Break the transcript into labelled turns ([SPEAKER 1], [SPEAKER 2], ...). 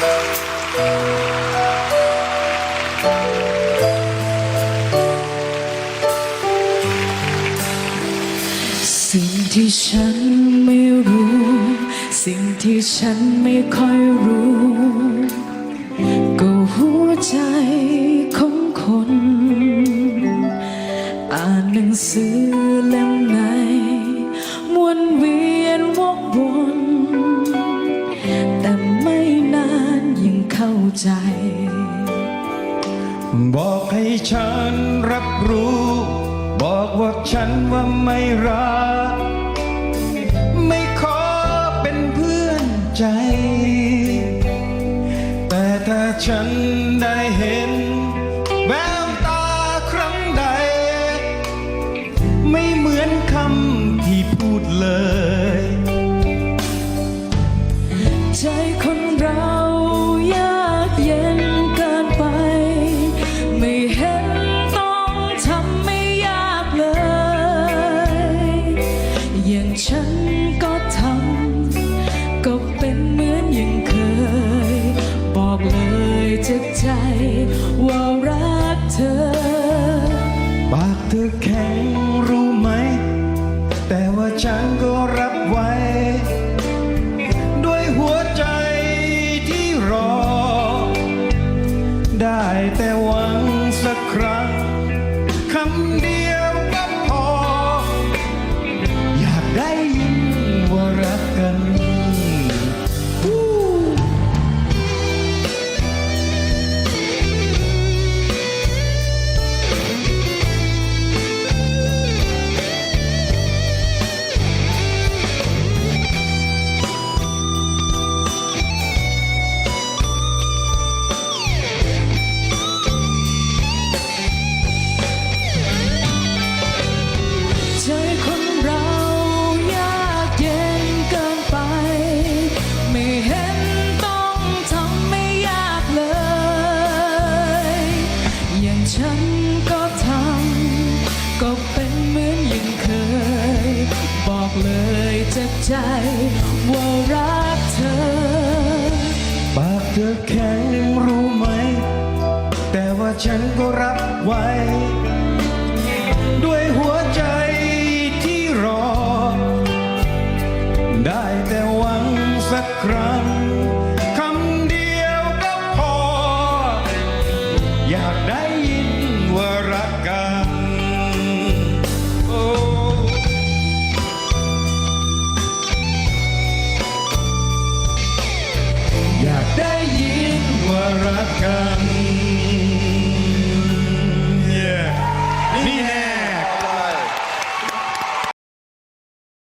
[SPEAKER 1] สิ่งที่ฉันไม่รู้ สิ่งที่ฉันไม่ค่อยรู้ ก็หัวใจของคน อ่านหนังสือเล่มไหน ใจ
[SPEAKER 2] บอกให้ฉันรับรู้ บอกว่าฉันว่าไม่รัก ไม่ขอเป็นเพื่อนใจ แต่ถ้าฉันได้เห็นแววตาครั้งใด ไม่เหมือนคำที่พูดเลย
[SPEAKER 1] ใจคนเรา เห็นต้องทำไม่ยากเลย อย่างฉันก็ทำก็เป็นเหมือนอย่างเคย บอกเลยจากใจว่ารักเธอ
[SPEAKER 2] ปากเธอแข็งรู้ไหม แต่ว่าฉันก็รับไว้ ด้วยหัวใจที่รอ ได้แต่ เห
[SPEAKER 1] มือนย่างเคย บอกเลยจากใจ ว่ารักเธอ
[SPEAKER 2] ปากเธอแข็งรู้ไหม แต่ว่าฉันก็รับไว้ ด้วยหัวใจที่รอ ได้แต่หวังสักครั้ง อ